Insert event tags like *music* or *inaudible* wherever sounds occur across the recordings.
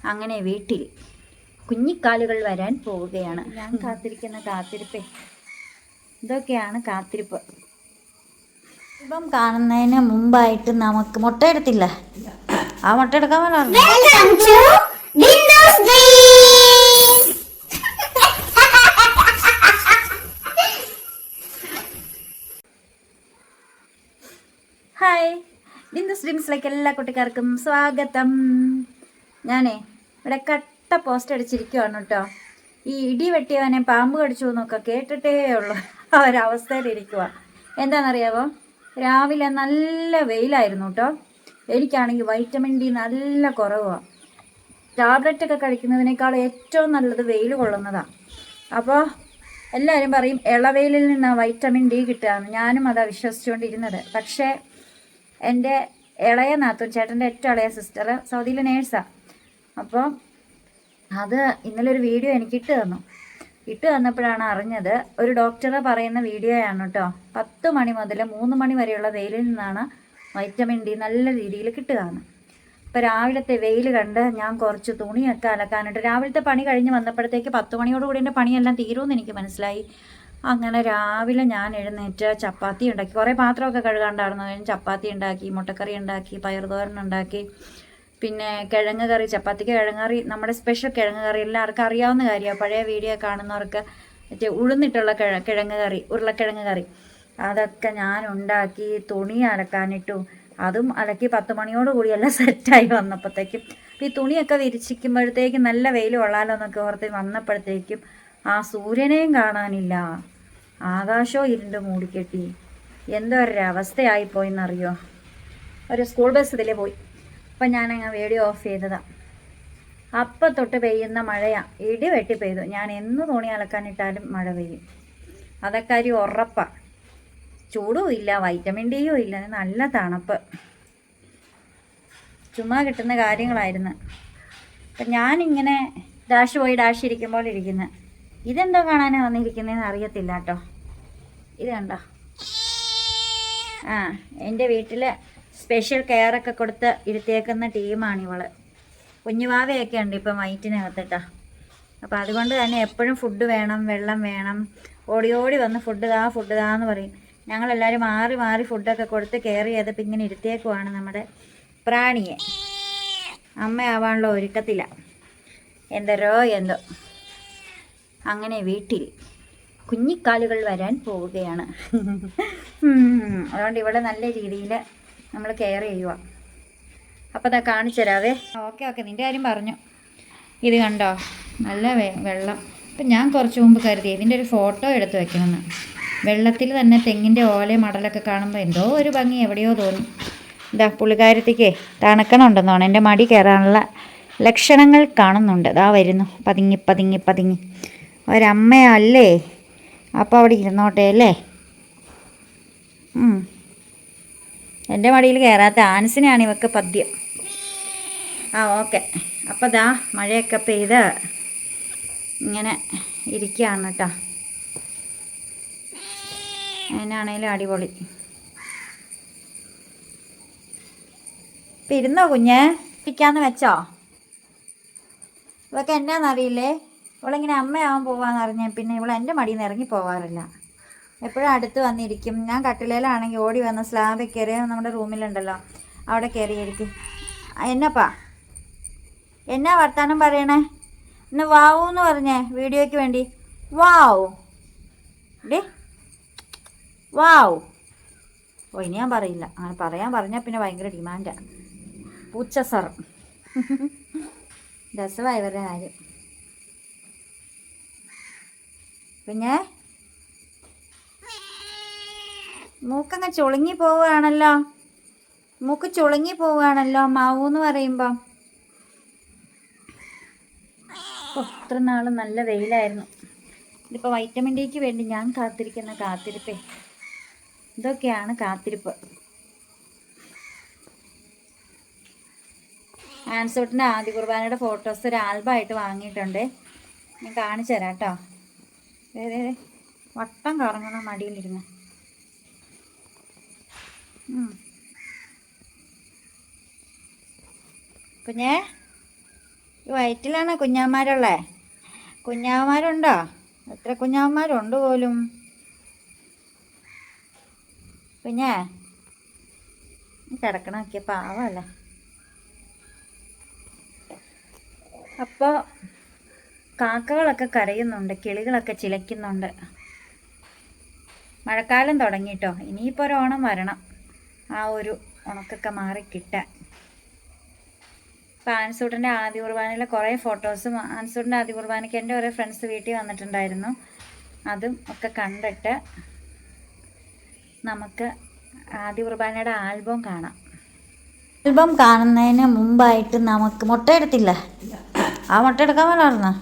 അങ്ങനെ വീട്ടിൽ കുഞ്ഞിക്കാലുകൾ വരാൻ പോവുകയാണ്. ഞാൻ കാത്തിരിക്കുന്ന കാത്തിരിപ്പേ. ഇതൊക്കെയാണ് കാത്തിരിപ്പ്. ഇപ്പം കാണുന്നതിന് മുമ്പായിട്ട് നമുക്ക് മുട്ട എടുത്തില്ല. ആ മുട്ട എടുക്കാൻ! ഹായ് ബിന്ദു സ്ട്രീംസിലേക്ക് എല്ലാ കുട്ടിക്കാർക്കും സ്വാഗതം. ഞാനേ ഇവിടെ കട്ട പോസ്റ്റ് അടിച്ചിരിക്കുവാണ് കേട്ടോ. ഈ ഇടി വെട്ടിയവനെ പാമ്പ് കടിച്ചു എന്നൊക്കെ കേട്ടിട്ടേ ഉള്ളൂ. ആ ഒരവസ്ഥയിലിരിക്കുക എന്താണെന്നറിയാവോ? രാവിലെ നല്ല വെയിലായിരുന്നു കേട്ടോ. എനിക്കാണെങ്കിൽ വൈറ്റമിൻ ഡി നല്ല കുറവാണ് ടാബ്ലറ്റ് ഒക്കെ കഴിക്കുന്നതിനേക്കാൾ ഏറ്റവും നല്ലത് വെയിൽ കൊള്ളുന്നതാണ് അപ്പോൾ എല്ലാവരും പറയും ഇളവെയിലിൽ നിന്ന് വൈറ്റമിൻ ഡി കിട്ടുകയെന്ന്. ഞാനും അതാ വിശ്വസിച്ചുകൊണ്ടിരുന്നത്. പക്ഷേ എന്റെ ഇളയ നാത്തൂർ ചേട്ടന്റെ ഏറ്റവും ഇളയ സിസ്റ്റർ സൗദിയിലെ നേഴ്സാണ് അപ്പോൾ അത് ഇന്നലെ ഒരു വീഡിയോ എനിക്ക് ഇട്ട് തന്നു. ഇട്ട് തന്നപ്പോഴാണ് അറിഞ്ഞത് ഒരു ഡോക്ടറെ പറയുന്ന വീഡിയോയാണ് കേട്ടോ പത്ത് മണി മുതൽ മൂന്ന് മണി വരെയുള്ള വെയിലിൽ നിന്നാണ് വൈറ്റമിൻ ഡി നല്ല രീതിയിൽ കിട്ടുകയാണ് അപ്പോൾ രാവിലത്തെ വെയിൽ കണ്ട് ഞാൻ കുറച്ച് തുണിയൊക്കെ അലക്കാനുണ്ട് രാവിലത്തെ പണി കഴിഞ്ഞ് വന്നപ്പോഴത്തേക്ക് പത്ത് മണിയോടുകൂടി എന്റെ പണിയെല്ലാം തീരുമെന്ന് എനിക്ക് മനസ്സിലായി. അങ്ങനെ രാവിലെ ഞാൻ എഴുന്നേറ്റ് ചപ്പാത്തി ഉണ്ടാക്കി. കുറേ പാത്രമൊക്കെ കഴുകാണ്ടായിരുന്നു. ചപ്പാത്തി ഉണ്ടാക്കി മുട്ടക്കറി ഉണ്ടാക്കി പയറുതോരൻ ഉണ്ടാക്കി. പിന്നെ കിഴങ്ങ് കറി ചപ്പാത്തിക്ക് കിഴങ്ങ് കറി നമ്മുടെ സ്പെഷ്യൽ കിഴങ്ങ് കറി. എല്ലാവർക്കും അറിയാവുന്ന കാര്യമാണ്. പഴയ വീഡിയോ കാണുന്നവർക്ക് മറ്റേ ഉഴുന്നിട്ടുള്ള കിഴ കിഴങ്ങ് കറി ഉരുളക്കിഴങ്ങ് കറി. അതൊക്കെ ഞാൻ ഉണ്ടാക്കി തുണി അലക്കാനിട്ടു. അതും അലക്കി പത്ത് മണിയോട് കൂടി എല്ലാം സെറ്റായി വന്നപ്പോഴത്തേക്കും. ഈ തുണിയൊക്കെ വിരിച്ചിക്കുമ്പോഴത്തേക്കും നല്ല വെയിൽ കൊള്ളാലോ എന്നൊക്കെ ഓർത്ത് വന്നപ്പോഴത്തേക്കും ആ സൂര്യനെയും കാണാനില്ല. ആകാശവും ഇരുണ്ട് മൂടിക്കെട്ടി. എന്തോ ഒരു അവസ്ഥയായിപ്പോയെന്നറിയോ ഒരു സ്കൂൾ ബസ് ഇതിലേ പോയി. അപ്പം ഞാനങ്ങ് വീഡിയോ ഓഫ് ചെയ്തതാ. അപ്പം തൊട്ട് പെയ്യുന്ന മഴയാ. ഇടി വെട്ടി പെയ്തു. ഞാൻ എന്ന് തുണി അലക്കാനിട്ടാലും മഴ പെയ്യും. അതൊക്കെ ഒരു ഉറപ്പാണ് ചൂടും ഇല്ല വൈറ്റമിൻ ഡിയും ഇല്ല. നല്ല തണുപ്പ്. ചുമ്മാ കിട്ടുന്ന കാര്യങ്ങളായിരുന്നു. അപ്പം ഞാനിങ്ങനെ ഡാഷ് പോയി ഡാഷ് ഇരിക്കുമ്പോൾ ഇരിക്കുന്നത് ഇതെന്തോ കാണാനാണ് വന്നിരിക്കുന്നതെന്ന് അറിയത്തില്ല കേട്ടോ ഇത് കണ്ടോ? ആ എന്റെ വീട്ടിൽ സ്പെഷ്യൽ കെയറൊക്കെ കൊടുത്ത് ഇരുത്തിയേക്കുന്ന ടീമാണ് ഇവൾ. കുഞ്ഞുവാവയൊക്കെ ഉണ്ട് ഇപ്പം വയറ്റിനകത്തിട്ടാ. അപ്പോൾ അതുകൊണ്ട് തന്നെ എപ്പോഴും ഫുഡ് വേണം വെള്ളം വേണം. ഓടി ഓടി വന്ന് ഫുഡ് താ ഫുഡ് താ എന്ന് പറയും. ഞങ്ങളെല്ലാവരും മാറി മാറി ഫുഡൊക്കെ കൊടുത്ത് കെയർ ചെയ്തപ്പോൾ ഇങ്ങനെ ഇരുത്തിയേക്കുവാണ് നമ്മുടെ പ്രാണിയെ. അമ്മയാവാനുള്ള ഒരുക്കത്തില്ല എന്തരോ എന്തോ. അങ്ങനെ വീട്ടിൽ കുഞ്ഞിക്കാലുകൾ വരാൻ പോവുകയാണ്. അതുകൊണ്ട് ഇവിടെ നല്ല രീതിയിൽ നമ്മൾ കെയർ ചെയ്യുക അപ്പോൾ അതാ കാണിച്ചു തരാവേ. ഓക്കെ ഓക്കെ നിന്റെ കാര്യം പറഞ്ഞു. ഇത് കണ്ടോ? നല്ല വെള്ളം. അപ്പം ഞാൻ കുറച്ച് മുമ്പ് കരുതി ഇതിന്റെ ഒരു ഫോട്ടോ എടുത്ത് വെക്കണമെന്ന്. വെള്ളത്തിൽ തന്നെ തെങ്ങിന്റെ ഓല മടലൊക്കെ കാണുമ്പോൾ എന്തോ ഒരു ഭംഗി എവിടെയോ തോന്നി. ഇതാ പുള്ളിക്കാരത്തേക്ക് തണുക്കണുണ്ടെന്നാണ്. എന്റെ മടി കയറാനുള്ള ലക്ഷണങ്ങൾ കാണുന്നുണ്ട്. ഇതാ വരുന്നു. പതിങ്ങി പതിങ്ങി പതിങ്ങി. ഒരമ്മയല്ലേ? അപ്പോൾ അവിടെ ഇരുന്നോട്ടെ അല്ലേ. എന്റെ മടിയിൽ കയറാത്ത ആൻസിനെയാണ് ഇവക്ക് പദ്യം. ആ ഓക്കെ. അപ്പോൾ ദാ മഴയൊക്കെ പെയ്ത് ഇങ്ങനെ ഇരിക്കുകയാണ് കേട്ടോ അതിനാണേലും അടിപൊളി. ഇപ്പം ഇരുന്നോ കുഞ്ഞ്? ഇരിക്കാന്ന് വെച്ചോ? ഇവക്കെന്നാന്നറിയില്ലേ ഇവളിങ്ങനെ അമ്മയാവാൻ പോവാന്നറിഞ്ഞ പിന്നെ ഇവൾ എന്റെ മടിയിൽ നിന്ന് ഇറങ്ങി പോവാറില്ല. എപ്പോഴും അടുത്ത് വന്നിരിക്കും. ഞാൻ കട്ടിലേലാണെങ്കിൽ ഓടി വന്ന് സ്ലാബിൽ കയറി നമ്മുടെ റൂമിലുണ്ടല്ലോ അവിടെ കയറിയിരിക്കും. എന്നപ്പാ? എന്നാ വർത്താനം പറയണേ? ഇന്ന് വാവൂന്ന് പറഞ്ഞേ വീഡിയോയ്ക്ക് വേണ്ടി. വാവ്. ഡേ. വാവ്. ഓ ഇനി ഞാൻ പറയില്ല. അങ്ങനെ പറയാൻ പറഞ്ഞാൽ പിന്നെ ഭയങ്കര ഡിമാൻഡാണ് പൂച്ച സർ രസമായി ഇവരുടെ കാര്യം. പിന്നെ? മൂക്കങ്ങ് ചുളുങ്ങി പോവുകയാണല്ലോ. മൂക്ക് ചുളുങ്ങി പോവുകയാണല്ലോ മാവു എന്ന് പറയുമ്പോൾ ഓ, ഇത്ര നാൾ നല്ല വെയിലായിരുന്നു. ഇതിപ്പോൾ വൈറ്റമിൻ ഡിക്ക് വേണ്ടി ഞാൻ കാത്തിരിക്കുന്ന കാത്തിരിപ്പേ. ഇതൊക്കെയാണ് കാത്തിരിപ്പ്. ആൻസോട്ടിന്റെ ആദ്യ കുർബാനയുടെ ഫോട്ടോസ് ഒരു ആൽബമായിട്ട് വാങ്ങിയിട്ടുണ്ട്. ഞാൻ കാണിച്ചു തരാം കേട്ടോ. വട്ടം കറങ്ങണം മടിയിലിരുന്ന്. കുഞ്ഞേ ഈ വയറ്റിലാണ് കുഞ്ഞാന്മാരുള്ളേ കുഞ്ഞാമാരുണ്ടോ എത്ര കുഞ്ഞാമാരുണ്ട് പോലും? കുഞ്ഞേ കിടക്കണമൊക്കെ പാവല്ലേ? അപ്പോൾ കാക്കകളൊക്കെ കരയുന്നുണ്ട് കിളികളൊക്കെ ചിലയ്ക്കുന്നുണ്ട്. മഴക്കാലം തുടങ്ങിയിട്ടോ ഇനിയിപ്പോൾ ഒരു ഓണം വരണം. ആ ഒരു ഉണക്കൊക്കെ മാറി കിട്ടാൻ. ഇപ്പോൾ ആൻസൂട്ടന്റെ ആദ്യ കുർബാനയിലെ കുറേ ഫോട്ടോസും ആൻസൂട്ടന്റെ ആദ്യ കുർബാനയ്ക്ക് എന്റെ കുറേ ഫ്രണ്ട്സ് വീട്ടിൽ വന്നിട്ടുണ്ടായിരുന്നു. അതും ഒക്കെ കണ്ടിട്ട് നമുക്ക് ആദ്യ കുർബാനയുടെ ആൽബം കാണാം. ആൽബം കാണുന്നതിന് മുമ്പായിട്ട് നമുക്ക് മുട്ട എടുത്തില്ല. ആ മുട്ട എടുക്കാൻ പറഞ്ഞു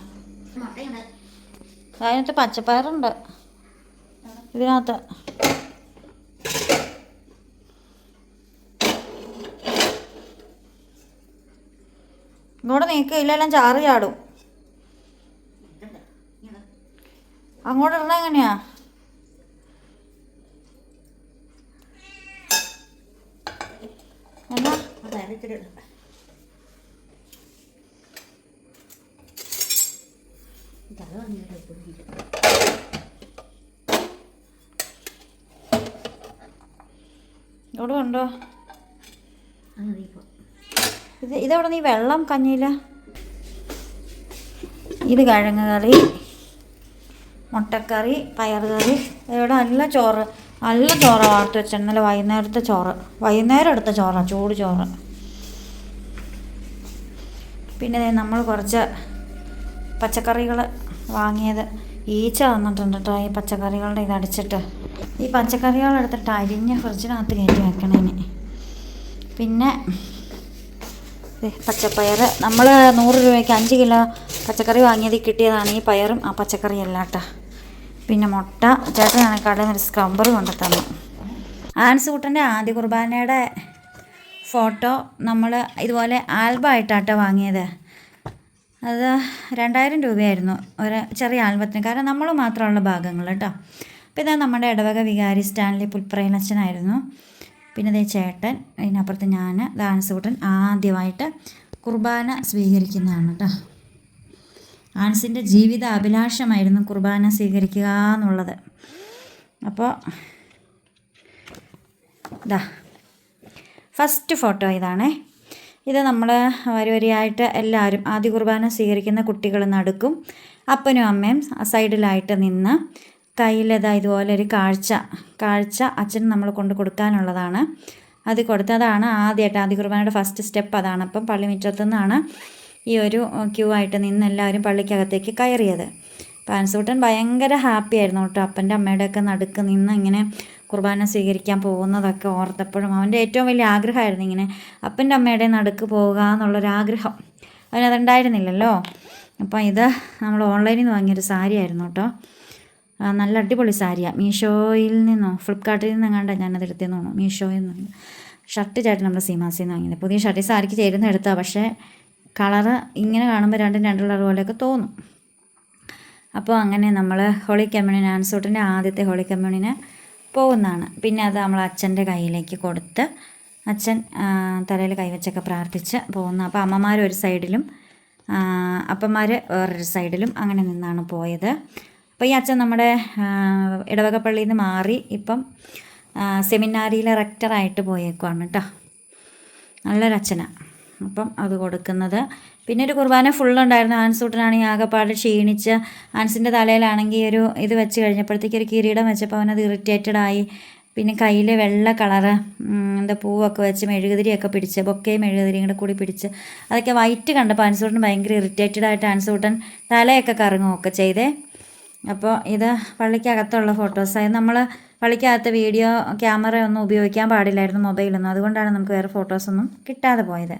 അതിനകത്ത് പച്ചപ്പയറുണ്ട്. ഇതിനകത്ത് ഇങ്ങോട്ട് നീക്കുക ഇല്ലെല്ലാം ചാറ് ചാടും. അങ്ങോട്ട് ഇടണ എങ്ങനെയാ? എന്നാ? ഇവിടെ ഉണ്ടോ ഇത് ഇതവിടെ നീ വെള്ളം കഞ്ഞിയില്ല ഇത് കിഴങ്ങ് കറി മുട്ടക്കറി പയർ കറി. ഇവിടെ നല്ല ചോറ് നല്ല ചോറ വാർത്ത് വെച്ച. ഇന്നലെ വൈകുന്നേരത്തെ ചോറ്. വൈകുന്നേരം എടുത്ത ചോറാണ് ചൂട് ചോറ്. പിന്നെ നമ്മൾ കുറച്ച് പച്ചക്കറികൾ വാങ്ങിയത്. ഈച്ച വന്നിട്ടുണ്ട് കേട്ടോ ഈ പച്ചക്കറികളുടെ ഇത് അടിച്ചിട്ട്. ഈ പച്ചക്കറികൾ എടുത്തിട്ട് അരിഞ്ഞ് ഫ്രിഡ്ജിനകത്ത് കയറ്റി വെക്കണം ഇനി പിന്നെ പച്ചപ്പയർ നമ്മൾ നൂറ് രൂപയ്ക്ക് അഞ്ച് കിലോ പച്ചക്കറി വാങ്ങിയത് കിട്ടിയതാണ് ഈ പയറും ആ പച്ചക്കറിയല്ല കേട്ടോ. പിന്നെ മുട്ട. ചേട്ടനാണ് കടയിൽ നിന്ന് സ്കംബർ കൊണ്ടു തന്നു. ആൻസ് കുട്ടന്റെ ആദ്യ കുർബാനയുടെ ഫോട്ടോ നമ്മൾ ഇതുപോലെ ആൽബമായിട്ടാട്ടോ വാങ്ങിയത്. അത് രണ്ടായിരം രൂപയായിരുന്നു. ഒരു ചെറിയ ആൽബത്തിന്. കാരണം നമ്മൾ മാത്രമുള്ള ഭാഗങ്ങൾ കേട്ടോ. അപ്പോൾ ഇതാണ് നമ്മുടെ ഇടവക വികാരി സ്റ്റാൻലി പുൽപ്രയലച്ചനായിരുന്നു പിന്നെ അതേ ചേട്ടൻ അതിനപ്പുറത്ത് ഞാൻ ദാൻസൂട്ടൻ ആദ്യമായിട്ട് കുർബാന സ്വീകരിക്കുന്നതാണ് കേട്ടോ ആൻസിന്റെ ജീവിത അഭിലാഷമായിരുന്നു കുർബാന സ്വീകരിക്കുക എന്നുള്ളത്. അപ്പോൾ ഇതാ ഫസ്റ്റ് ഫോട്ടോ ഇതാണേ. ഇത് നമ്മൾ വരി വരിയായിട്ട് എല്ലാവരും ആദ്യ കുർബാന സ്വീകരിക്കുന്ന കുട്ടികൾ നടുക്കും അപ്പനും അമ്മയും സൈഡിലായിട്ട് നിന്ന് കയ്യിലതാ ഇതുപോലെ ഒരു കാഴ്ച. കാഴ്ച അച്ഛന് നമ്മൾ കൊണ്ട് കൊടുക്കാനുള്ളതാണ്. അത് കൊടുത്തതാണ് ആദ്യമായിട്ട് ആദ്യ കുർബാനയുടെ ഫസ്റ്റ് സ്റ്റെപ്പ് അതാണ് അപ്പം പള്ളിമുറ്റത്തു നിന്നാണ് ഈ ഒരു ക്യൂ ആയിട്ട് നിന്ന് എല്ലാവരും പള്ളിക്കകത്തേക്ക് കയറിയത്. പാൻസൂട്ടൻ ഭയങ്കര ഹാപ്പി ആയിരുന്നു കേട്ടോ. അപ്പന്റെ അമ്മയുടെയൊക്കെ നടുക്ക് നിന്ന് ഇങ്ങനെ കുർബാന സ്വീകരിക്കാൻ പോകുന്നതൊക്കെ ഓർത്തപ്പോഴും അവന്റെ ഏറ്റവും വലിയ ആഗ്രഹമായിരുന്നു ഇങ്ങനെ അപ്പന്റെ അമ്മയുടെ നടുക്ക് പോകുക എന്നുള്ളൊരാഗ്രഹം. അവനതുണ്ടായിരുന്നില്ലല്ലോ. അപ്പം ഇത് നമ്മൾ ഓൺലൈനിൽ നിന്ന് വാങ്ങിയൊരു സാരി ആയിരുന്നു കേട്ടോ. നല്ല അടിപൊളി സാരിയാണ് മീഷോയിൽ നിന്നോ? ഫ്ലിപ്കാർട്ടിൽ നിന്ന് എങ്ങാണ്ടാണ് ഞാനത് എടുത്തതെന്ന് തോന്നുന്നു. മീഷോയിൽ നിന്ന്. ഷർട്ട് ചേട്ടൻ നമ്മുടെ സീമാസിൽ നിന്ന് വാങ്ങിയത്. പുതിയ ഷർട്ട് സാരിക്ക് ചേരുന്ന എടുത്താൽ പക്ഷേ കളറ് ഇങ്ങനെ കാണുമ്പോൾ രണ്ടും രണ്ട് കളർ പോലെയൊക്കെ തോന്നും. അപ്പോൾ അങ്ങനെ നമ്മൾ ഹോളി കമ്മ്യൂണിന് ആൻസൂട്ടിന്റെ ആദ്യത്തെ ഹോളി കമ്മ്യൂണിന് പോകുന്നതാണ്. പിന്നെ അത് നമ്മൾ അച്ഛന്റെ കയ്യിലേക്ക് കൊടുത്ത് അച്ഛൻ തലയിൽ കൈവച്ചൊക്കെ പ്രാർത്ഥിച്ച് പോകുന്ന. അപ്പോൾ അമ്മമാർ ഒരു സൈഡിലും അപ്പന്മാർ വേറൊരു സൈഡിലും അങ്ങനെ നിന്നാണ് പോയത്. അപ്പോൾ ഈ അച്ഛൻ നമ്മുടെ ഇടവകപ്പള്ളിയിൽ ഇടവക പള്ളിയിൽ നിന്ന് മാറി ഇപ്പം സെമിനാരിയിലെ റെക്ടറായിട്ട് പോയേക്കുവാണ് കേട്ടോ. നല്ലൊരു അച്ഛനാണ് അപ്പം അത് കൊടുക്കുന്നത്. പിന്നെ ഒരു കുർബാന ഫുള്ളുണ്ടായിരുന്നു ആൻസൂട്ടനാണെങ്കിൽ ആകെപ്പാട് ക്ഷീണിച്ച് ആൻസിന്റെ തലയിലാണെങ്കിൽ ഒരു ഇത് വെച്ച് കഴിഞ്ഞപ്പോഴത്തേക്ക് ഒരു കിരീടം വെച്ചപ്പോൾ അവനത് ഇറിറ്റേറ്റഡ് ആയി. പിന്നെ കയ്യിൽ വെള്ള കളറ് എന്താ പൂവൊക്കെ വെച്ച് മെഴുകുതിരിയൊക്കെ പിടിച്ച് ബൊക്കയും മെഴുകുതിരിയും കൂടെ കൂടി പിടിച്ച് അതൊക്കെ വൈറ്റ് കണ്ടപ്പോൾ ആൻസൂട്ടൻ ഭയങ്കര ഇറിറ്റേറ്റഡ് ആയിട്ട് ആൻസൂട്ടൻ തലയൊക്കെ കറങ്ങുകയൊക്കെ ചെയ്തേ. അപ്പോൾ ഇത് പള്ളിക്കകത്തുള്ള ഫോട്ടോസായി നമ്മൾ പള്ളിക്കകത്ത് വീഡിയോ ക്യാമറ ഒന്നും ഉപയോഗിക്കാൻ പാടില്ലായിരുന്നു മൊബൈലൊന്നും. അതുകൊണ്ടാണ് നമുക്ക് വേറെ ഫോട്ടോസൊന്നും കിട്ടാതെ പോയത്.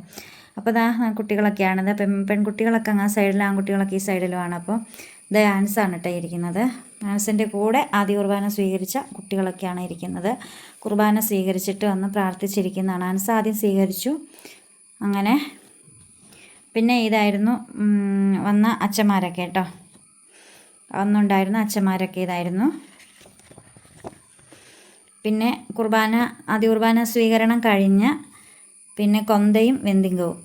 അപ്പോൾ ഇതാ കുട്ടികളൊക്കെയാണിത് പെൺ പെൺകുട്ടികളൊക്കെ അങ്ങ് സൈഡിലും ആൺകുട്ടികളൊക്കെ ഈ സൈഡിലുമാണ് അപ്പോൾ ഇത് ആൻസാണ് കേട്ടോ ഇരിക്കുന്നത്. ആൻസിന്റെ കൂടെ ആദ്യ കുർബാന സ്വീകരിച്ച കുട്ടികളൊക്കെയാണ് ഇരിക്കുന്നത്. കുർബാന സ്വീകരിച്ചിട്ട് വന്ന് പ്രാർത്ഥിച്ചിരിക്കുന്നതാണ്. ആൻസ് ആദ്യം സ്വീകരിച്ചു. അങ്ങനെ. പിന്നെ ഇതായിരുന്നു വന്ന അച്ഛന്മാരൊക്കെ കേട്ടോ. അന്നുണ്ടായിരുന്ന അച്ഛന്മാരൊക്കെ ഇതായിരുന്നു. പിന്നെ കുർബാന ആദ്യ കുർബാന സ്വീകരണം കഴിഞ്ഞ് പിന്നെ കൊന്തയും വെന്തിങ്കവും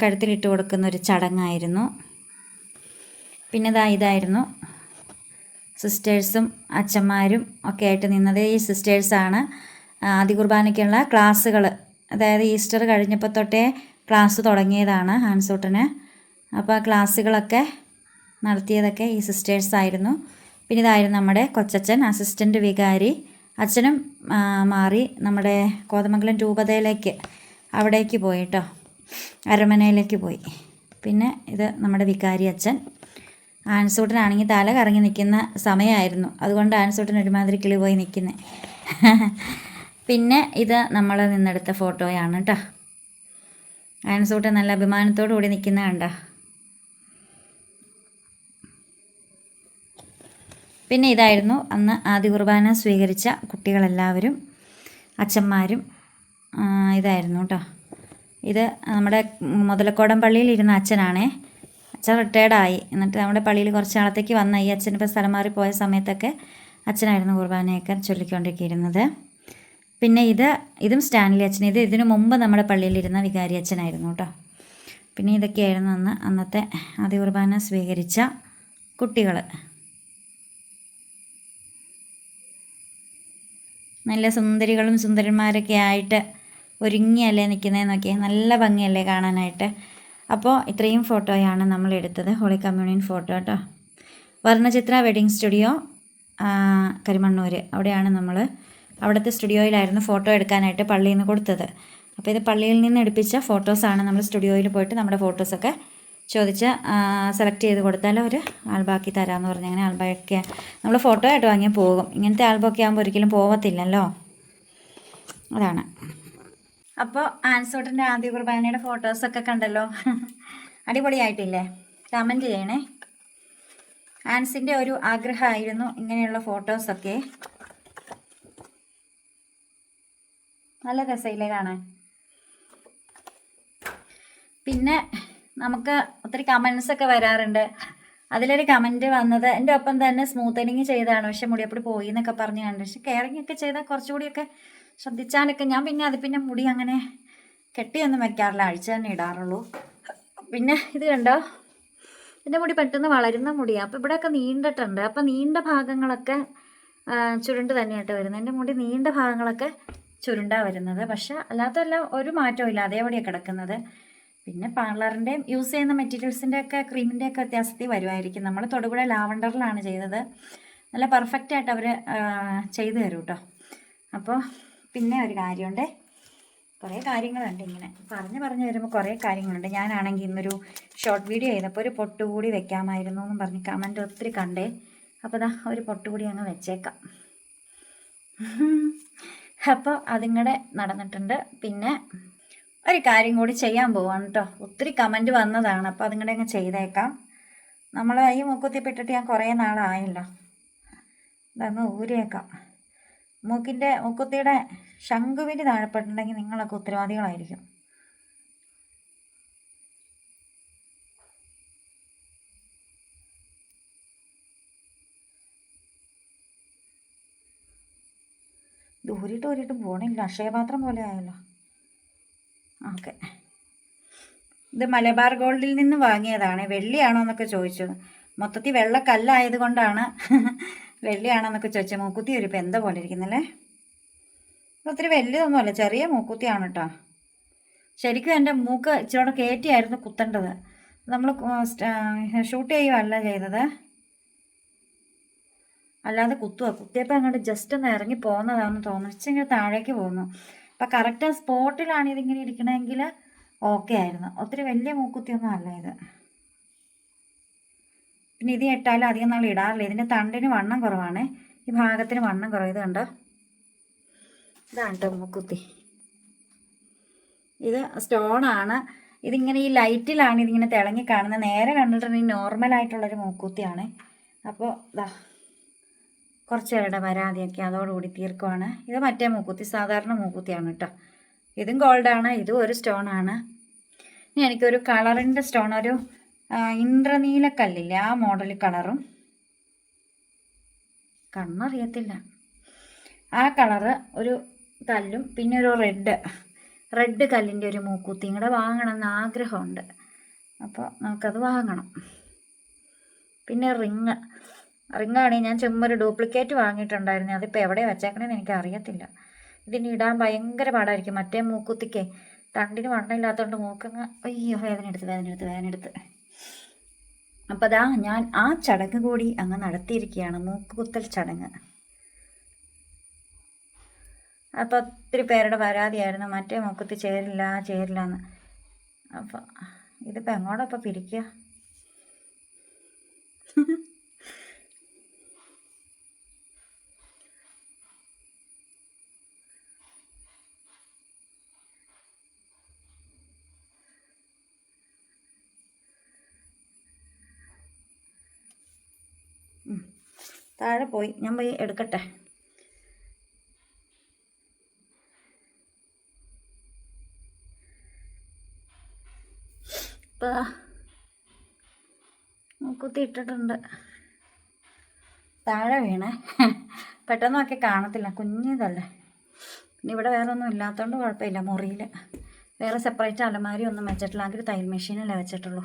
കഴുത്തിലിട്ട് കൊടുക്കുന്ന ഒരു ചടങ്ങായിരുന്നു. പിന്നെ ഇതാ ഇതായിരുന്നു. സിസ്റ്റേഴ്സും അച്ഛന്മാരും ഒക്കെ ആയിട്ട് നിന്നത് ഈ സിസ്റ്റേഴ്സാണ്. ആദ്യ കുർബാനയ്ക്കുള്ള ക്ലാസ്സുകൾ അതായത് ഈസ്റ്റർ കഴിഞ്ഞപ്പോൾ തൊട്ടേ ക്ലാസ് തുടങ്ങിയതാണ് ഹാൻസൂട്ടന്. അപ്പോൾ ആ ക്ലാസ്സുകളൊക്കെ നടത്തിയതൊക്കെ ഈ സിസ്റ്റേഴ്സ് ആയിരുന്നു. പിന്നെ ഇതായിരുന്നു നമ്മുടെ കൊച്ചച്ഛൻ അസിസ്റ്റന്റ് വികാരി. അച്ഛനും മാറി നമ്മുടെ കോതമംഗലം രൂപതയിലേക്ക് അവിടേക്ക് പോയി കേട്ടോ അരമനയിലേക്ക് പോയി. പിന്നെ ഇത് നമ്മുടെ വികാരി അച്ഛൻ. ആൻസൂട്ടനാണെങ്കിൽ തല കറങ്ങി നിൽക്കുന്ന സമയമായിരുന്നു. അതുകൊണ്ട് ആൻസൂട്ടൻ ഒരുമാതിരി കിളി പോയി നിൽക്കുന്നത് പിന്നെ ഇത് നമ്മൾ നിന്നെടുത്ത ഫോട്ടോയാണ് കേട്ടോ ആൻസൂട്ടൻ നല്ല അഭിമാനത്തോടു കൂടി നിൽക്കുന്ന കണ്ടോ. പിന്നെ ഇതായിരുന്നു അന്ന് ആദ്യ കുർബാന സ്വീകരിച്ച കുട്ടികളെല്ലാവരും അച്ഛന്മാരും ഇതായിരുന്നു കേട്ടോ ഇത് നമ്മുടെ മുതലക്കോടം പള്ളിയിൽ ഇരുന്ന അച്ഛനാണേ. അച്ഛൻ റിട്ടയർഡായി എന്നിട്ട് നമ്മുടെ പള്ളിയിൽ കുറച്ച് നാളത്തേക്ക് വന്ന ഈ അച്ഛൻ ഇപ്പോൾ സ്ഥലം മാറി പോയ സമയത്തൊക്കെ അച്ഛനായിരുന്നു കുർബാനയൊക്കെ ചൊല്ലിക്കൊണ്ടിരിക്കുന്നത്. പിന്നെ ഇത് ഇതും സ്റ്റാൻലി അച്ഛൻ. ഇത് ഇതിനു മുമ്പ് നമ്മുടെ പള്ളിയിലിരുന്ന വികാരി അച്ഛനായിരുന്നു കേട്ടോ പിന്നെ ഇതൊക്കെയായിരുന്നു അന്ന് അന്നത്തെ ആദ്യ കുർബാന സ്വീകരിച്ച കുട്ടികൾ നല്ല സുന്ദരികളും സുന്ദരന്മാരൊക്കെ ആയിട്ട് ഒരുങ്ങിയല്ലേ നിൽക്കുന്നതെന്നൊക്കെ നല്ല ഭംഗിയല്ലേ കാണാനായിട്ട്. അപ്പോൾ ഇത്രയും ഫോട്ടോയാണ് നമ്മൾ എടുത്തത്. ഹോളി കമ്മ്യൂണിയൻ ഫോട്ടോ കേട്ടോ. വർണചിത്ര വെഡിങ് സ്റ്റുഡിയോ കരിമണ്ണൂർ അവിടെയാണ് നമ്മൾ അവിടുത്തെ സ്റ്റുഡിയോയിലായിരുന്നു ഫോട്ടോ എടുക്കാനായിട്ട് പള്ളിയിൽ നിന്ന് കൊടുത്തത്. അപ്പോൾ ഇത് പള്ളിയിൽ നിന്ന് എടുപ്പിച്ച ഫോട്ടോസാണ് നമ്മൾ സ്റ്റുഡിയോയിൽ പോയിട്ട് നമ്മുടെ ഫോട്ടോസൊക്കെ ചോദിച്ച് സെലക്ട് ചെയ്ത് കൊടുത്താൽ അവർ ആൽബാക്കി തരാമെന്ന് പറഞ്ഞ് അങ്ങനെ ആൽബമൊക്കെ നമ്മൾ ഫോട്ടോ ആയിട്ട് വാങ്ങിയാൽ പോകും. ഇങ്ങനത്തെ ആൽബമൊക്കെ ആകുമ്പോൾ ഒരിക്കലും പോവത്തില്ലല്ലോ? അതാണ്. അപ്പോൾ ആൻസോട്ടിന്റെ ആദ്യ കുർബാനയുടെ ഫോട്ടോസൊക്കെ കണ്ടല്ലോ? അടിപൊളിയായിട്ടില്ലേ? കമന്റ് ചെയ്യണേ. ആൻസിന്റെ ഒരു ആഗ്രഹമായിരുന്നു ഇങ്ങനെയുള്ള ഫോട്ടോസൊക്കെ നല്ല രസമില്ലേ കാണാൻ? പിന്നെ നമുക്ക് ഒത്തിരി കമൻസ് ഒക്കെ വരാറുണ്ട്. അതിലൊരു കമന്റ് വന്നത് എന്റെ ഒപ്പം തന്നെ സ്മൂത്തനിങ് ചെയ്തതാണ്. പക്ഷെ മുടിയപ്പടി പോയി എന്നൊക്കെ പറഞ്ഞു കണ്ടു. പക്ഷെ കെയറിങ് ഒക്കെ ചെയ്താൽ കുറച്ചുകൂടിയൊക്കെ ശ്രദ്ധിച്ചാലൊക്കെ ഞാൻ പിന്നെ അത് പിന്നെ മുടി അങ്ങനെ കെട്ടിയൊന്നും വെക്കാറില്ല. അഴിച്ച് തന്നെ ഇടാറുള്ളൂ. പിന്നെ ഇത് കണ്ടോ? എന്റെ മുടി പെട്ടെന്ന് വളരുന്ന മുടിയാണ് അപ്പോൾ ഇവിടെയൊക്കെ നീണ്ടിട്ടുണ്ട്. അപ്പോൾ നീണ്ട ഭാഗങ്ങളൊക്കെ ചുരുണ്ട് തന്നെയായിട്ട് വരുന്നത്. എന്റെ മുടി നീണ്ട ഭാഗങ്ങളൊക്കെ ചുരുണ്ടാ വരുന്നത്. പക്ഷെ അല്ലാത്തല്ല ഒരു മാറ്റവും ഇല്ല. അതേപടിയാണ് കിടക്കുന്നത്. പിന്നെ പാർലറിന്റെയും യൂസ് ചെയ്യുന്ന മെറ്റീരിയൽസിന്റെ ഒക്കെ ക്രീമിന്റെ ഒക്കെ വ്യത്യാസത്തിൽ വരുമായിരിക്കും നമ്മൾ തൊടുപുഴ ലാവണ്ടറിലാണ് ചെയ്തത്. നല്ല പെർഫെക്റ്റ് ആയിട്ട് അവർ ചെയ്തു തരും കേട്ടോ അപ്പോൾ പിന്നെ ഒരു കാര്യമുണ്ട്. കുറേ കാര്യങ്ങളുണ്ട് ഇങ്ങനെ. പറഞ്ഞ് പറഞ്ഞ് വരുമ്പോൾ കുറേ കാര്യങ്ങളുണ്ട്. ഞാനാണെങ്കിൽ ഇന്നൊരു ഷോർട്ട് വീഡിയോ ചെയ്തപ്പോൾ ഒരു പൊട്ടുകൂടി വെക്കാമായിരുന്നു എന്നും പറഞ്ഞ് കമന്റ് ഒത്തിരി കണ്ടേ. അപ്പോൾ ദാ ഒരു പൊട്ടുകൂടി അങ്ങ് വെച്ചേക്കാം. അപ്പോൾ അതിങ്ങടെ നടന്നിട്ടുണ്ട്. പിന്നെ ഒരു കാര്യം കൂടി ചെയ്യാൻ പോവാണ് കേട്ടോ ഒത്തിരി കമന്റ് വന്നതാണ്. അപ്പോൾ അതിങ്ങടെ അങ്ങ് ചെയ്തേക്കാം. നമ്മൾ ഈ മൂക്കുത്തിപ്പിട്ടിട്ട് ഞാൻ കുറേ നാളായല്ലോ. ഇതങ്ങ് ഊരിയേക്കാം. മൂക്കിന്റെ മൂക്കുത്തിയുടെ ശംഖുവിന് താഴെപ്പെട്ടിട്ടുണ്ടെങ്കിൽ നിങ്ങളൊക്കെ ഉത്തരവാദികളായിരിക്കും. ദൂരിട്ട് ഊരിട്ട് പോണില്ല. അക്ഷയപാത്രം പോലെ ആയല്ലോ. ഓക്കെ. ഇത് മലബാർ ഗോൾഡിൽ നിന്ന് വാങ്ങിയതാണ്. വെള്ളിയാണോ എന്നൊക്കെ ചോദിച്ചു. മൊത്തത്തിൽ വെള്ളക്കല്ലായത് കൊണ്ടാണ് *laughs* വെള്ളിയാണോ എന്നൊക്കെ ചോദിച്ചത് മൂക്കുത്തി ഒരു പെന്ത പോലെ ഇരിക്കുന്നല്ലേ? ഒത്തിരി വലിയതൊന്നുമല്ല ചെറിയ മൂക്കുത്തിയാണ് കേട്ടോ ശരിക്കും എന്റെ മൂക്ക് ഇച്ചിരി കയറ്റിയായിരുന്നു കുത്തേണ്ടത്. നമ്മൾ ഷൂട്ട് ചെയ്യുകയല്ല ചെയ്തത്. അല്ലാതെ കുത്തുക കുത്തിയപ്പോൾ അങ്ങോട്ട് ജസ്റ്റ് ഒന്ന് ഇറങ്ങി പോകുന്നതാണെന്ന് തോന്നുന്നു. താഴേക്ക് പോകുന്നു. അപ്പം കറക്റ്റ് സ്പോട്ടിലാണ് ഇതിങ്ങനെ ഇരിക്കണമെങ്കിൽ ഓക്കെ ആയിരുന്നു. ഒത്തിരി വലിയ മൂക്കുത്തിയൊന്നും അല്ല ഇത്. പിന്നെ ഇത് ഇട്ടാലും അധികം നാൾ ഇടാറില്ല. ഇതിന്റെ തണ്ടിന് വണ്ണം കുറവാണ്. ഈ ഭാഗത്തിന് വണ്ണം കുറവ്. ഇത് കണ്ടോ? ഇതാണ് കേട്ടോ മൂക്കുത്തി. ഇത് സ്റ്റോണാണ്. ഇതിങ്ങനെ ഈ ലൈറ്റിലാണ് ഇതിങ്ങനെ തിളങ്ങി കാണുന്നത്. നേരെ കണ്ടിട്ടുണ്ടെങ്കിൽ നോർമലായിട്ടുള്ളൊരു മൂക്കുത്തിയാണ്. അപ്പോൾ ഇതാ കുറച്ച് പേരുടെ പരാതിയൊക്കെ അതോടുകൂടി തീർക്കുവാണ്. ഇത് മറ്റേ മൂക്കുത്തി സാധാരണ മൂക്കുത്തിയാണ് കേട്ടോ ഇതും ഗോൾഡാണ് ഇതും ഒരു സ്റ്റോൺ ആണ് ഇനി എനിക്കൊരു കളറിന്റെ സ്റ്റോൺ ഒരു ഇന്ദ്രനീല ഇന്ദ്രനീലക്കല്ലില്ലേ ആ മോഡൽ കളറും. കണ്ണറിയത്തില്ല. ആ കളറ് ഒരു കല്ലും പിന്നെ ഒരു റെഡ് റെഡ് കല്ലിന്റെ ഒരു മൂക്കുത്തിയും കൂടെ വാങ്ങണം എന്ന് ആഗ്രഹമുണ്ട്. അപ്പോൾ നമുക്കത് വാങ്ങണം. പിന്നെ റിങ്. റിങ്ങാണെങ്കിൽ ഞാൻ ചുമ്മാ ഒരു ഡ്യൂപ്ലിക്കേറ്റ് വാങ്ങിയിട്ടുണ്ടായിരുന്നു. അതിപ്പോൾ എവിടെ വെച്ചേക്കണേന്ന് എനിക്ക് അറിയത്തില്ല. ഇതിന് ഇടാൻ ഭയങ്കര പാടായിരിക്കും. മറ്റേ മൂക്കുത്തിക്കേ തണ്ടിന് വണ്ണമില്ലാത്തതുകൊണ്ട് മൂക്കങ്ങ് അയ്യോ വേദന എടുത്ത് വേദന എടുത്ത് വേദന എടുത്ത് അപ്പോൾ അതാ ഞാൻ ആ ചടങ്ങ് കൂടി അങ്ങ് നടത്തിയിരിക്കുകയാണ്. മൂക്കുകുത്തൽ ചടങ്ങ്. അപ്പോൾ ഒത്തിരി പേരുടെ പരാതിയായിരുന്നു. മറ്റേ മൂക്കുത്തി ചേരില്ല ചേരില്ല എന്ന് അപ്പോൾ ഇതിപ്പോൾ എങ്ങോട്ടപ്പോൾ പിരിക്കുക താഴെ പോയി. ഞാൻ പോയി എടുക്കട്ടെ. ഇപ്പം കുത്തി ഇട്ടിട്ടുണ്ട്. താഴെ വീണേ. പെട്ടെന്നൊക്കെ കാണത്തില്ല. കുഞ്ഞിതല്ലേ. പിന്നെ ഇവിടെ വേറെ ഒന്നും ഇല്ലാത്തതുകൊണ്ട് കുഴപ്പമില്ല മുറിയിൽ വേറെ സെപ്പറേറ്റ് അലമാരി ഒന്നും വെച്ചിട്ടില്ല. ആകെ തയ്യൽ മെഷീനല്ലേ വെച്ചിട്ടുള്ളൂ.